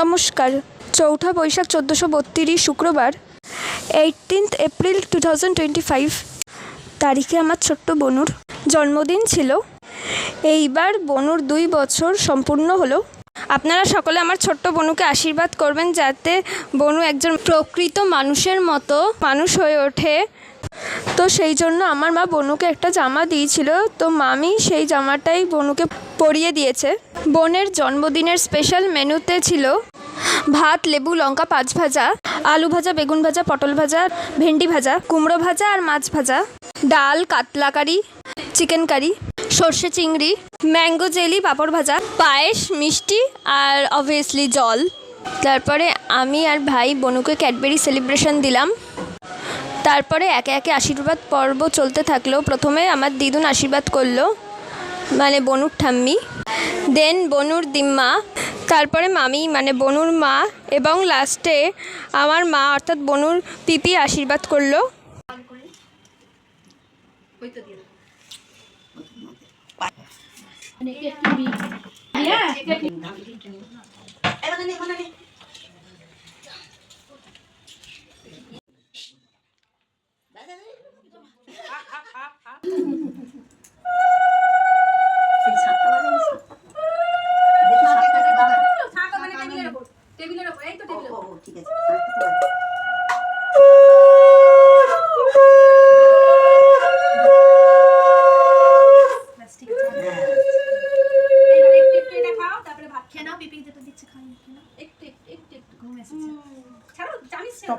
নমস্কার। চৌঠা বৈশাখ চোদ্দোশো বত্রিশ শুক্রবার eighteenth April two thousand twenty five তারিখে আমার ছোট্ট বনুর জন্মদিন ছিল। এইবার বনুর দুই বছর সম্পূর্ণ হলো। আপনারা সকলে আমার ছোট্ট বনুকে আশীর্বাদ করবেন যাতে বনু একজন প্রকৃত মানুষের মতো মানুষ হয়ে ওঠে। তো সেই জন্য আমার মা বনুকে একটা জামা দিয়েছিল। তো মামি সেই জামাটাই বনুকে পরিয়ে দিয়েছে। বোনের জন্মদিনের স্পেশাল মেনুতে ছিল ভাত, লেবু, লঙ্কা, পাঁচ ভাজা, আলু ভাজা, বেগুন ভাজা, পটল ভাজা, ভেন্ডি ভাজা, কুমড়ো ভাজা আর মাছ ভাজা। ডাল, কাতলা কারি, চিকেন কারি, সর্ষে চিংড়ি, ম্যাঙ্গো জেলি, পাঁপড় ভাজা, পায়েস, মিষ্টি আর অবভিয়াসলি জল। তারপরে আমি আর ভাই বনুকে ক্যাডবেরি সেলিব্রেশন দিলাম। তারপরে একে একে আশীর্বাদ পর্ব চলতে থাকল। প্রথমে আমার দিদুন আশীর্বাদ করল মানে বনুর ঠাম্মি। দেন বনুর দিম্মা তারপরে মামি মানে বনুর মা এবং লাস্টে আমার মা, অর্থাৎ বনুর পিপি আশীর্বাদ করল। ঠিক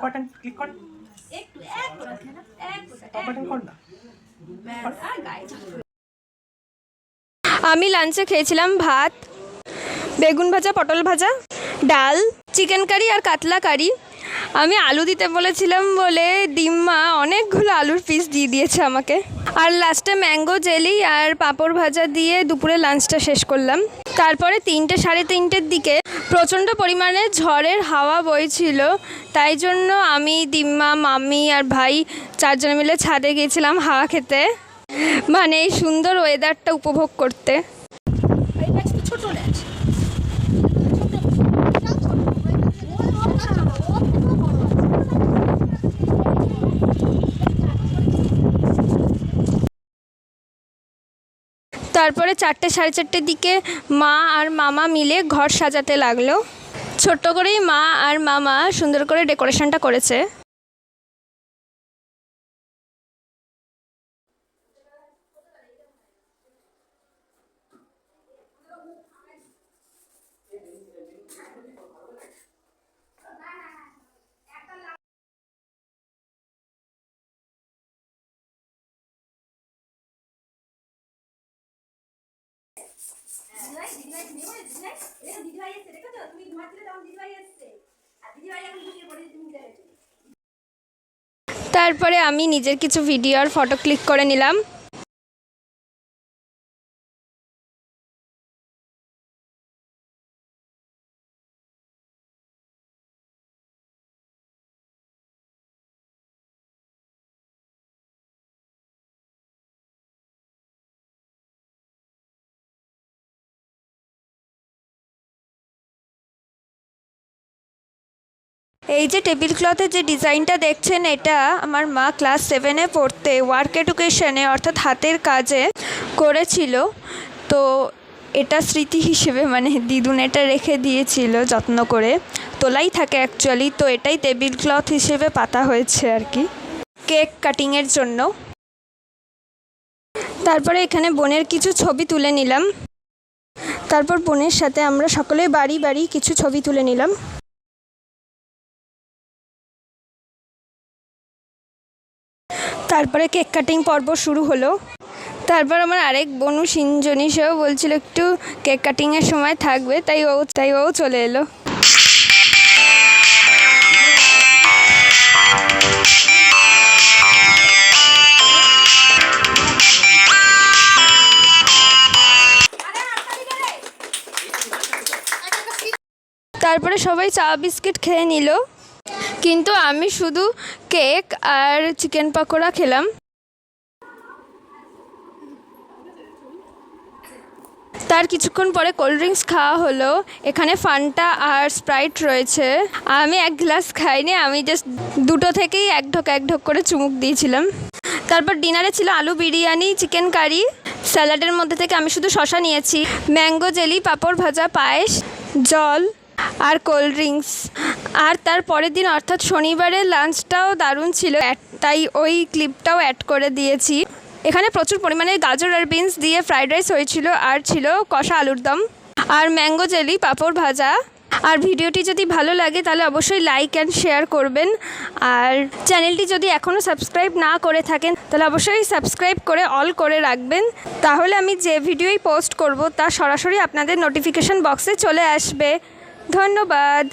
টপ বাটন ক্লিক কর। একটু এক এক করে টপ বাটন কর না। আমি লাঞ্চে খেয়েছিলাম ভাত বেগুন ভাজা পটল ভাজা ডাল চিকেন কারি আর কাতলা কারি। আমি আলু দিতে বলেছিলাম বলে ডিম্মা অনেকগুলো আলুর পিস দিয়ে দিয়েছে আমাকে আর লাস্টে ম্যাঙ্গো জেলি আর পাঁপড় ভাজা দিয়ে দুপুরে লাঞ্চটা শেষ করলাম তারপরে তিনটে সাড়ে তিনটের দিকে প্রচণ্ড পরিমাণে ঝড়ের হাওয়া বইছিল তাই জন্য আমি দিম্মা মাম্মি আর ভাই চারজনে মিলে ছাদে গিয়েছিলাম হাওয়া খেতে মানে এই সুন্দর ওয়েদারটা উপভোগ করতে তারপরে চারটে সাড়ে চারটের দিকে মা আর মামা মিলে ঘর সাজাতে লাগল। ছোট্ট করেই মা আর মামা সুন্দর করে ডেকোরেশনটা করেছে। তারপরে আমি নিজের কিছু ভিডিও আর ফটো ক্লিক করে নিলাম। এই যে টেবিল ক্লথের যে ডিজাইনটা দেখছেন, এটা আমার মা ক্লাস সেভেনে পড়তে ওয়ার্ক এডুকেশনে অর্থাৎ হাতের কাজে করেছিল। তো এটা স্মৃতি হিসেবে মানে দিদুন এটা রেখে দিয়েছিল যত্ন করে। তোলাই থাকে অ্যাকচুয়ালি তো এটাই টেবিল ক্লথ হিসেবে পাতা হয়েছে আর কি। কেক কাটিংয়ের জন্য। তারপরে এখানে বোনের কিছু ছবি তুলে নিলাম। তারপর বোনের সাথে আমরা সকলে বাড়ি বাড়ি কিছু ছবি তুলে নিলাম। তারপরে কেক কাটিং পর্ব শুরু হলো। তারপর আমার আরেক বনু সিনজনি সেও বলছিল একটু কেক কাটিংয়ের সময় থাকবে, তাই ও তাই ও চলে এলো। তারপরে সবাই চা বিস্কিট খেয়ে নিল। কিন্তু আমি শুধু কেক আর চিকেন পকোড়া খেলাম। তার কিছুক্ষণ পরে কোল্ড ড্রিঙ্কস খাওয়া হলো। এখানে ফান্টা আর স্প্রাইট রয়েছে। আমি এক গ্লাস খাইনি, আমি জাস্ট দুটো থেকেই এক ঢোক এক ঢোক করে চুমুক দিয়েছিলাম। তারপর ডিনারে ছিল আলু বিরিয়ানি, চিকেন কারি। স্যালাডের মধ্যে থেকে আমি শুধু শশা নিয়েছি। ম্যাঙ্গো জেলি, পাঁপড় ভাজা, পায়েস, জল আর কোল্ড ড্রিঙ্কস। আর তার পরের দিন অর্থাৎ শনিবারের লাঞ্চটাও দারুণ ছিল। তাই ওই ক্লিপটাও অ্যাড করে দিয়েছি। এখানে প্রচুর পরিমাণে গাজর আর বিনস দিয়ে ফ্রাইড রাইস হয়েছিল আর ছিল কষা আলুর দম। আর ম্যাঙ্গো জেলি, পাঁপড় ভাজা। আর ভিডিওটি যদি ভালো লাগে তাহলে অবশ্যই লাইক অ্যান্ড শেয়ার করবেন। আর চ্যানেলটি যদি এখনও সাবস্ক্রাইব না করে থাকেন তাহলে অবশ্যই সাবস্ক্রাইব করে অল করে রাখবেন। তাহলে আমি যে ভিডিওই পোস্ট করব তা সরাসরি আপনাদের নোটিফিকেশন বক্সে চলে আসবে। ধন্যবাদ।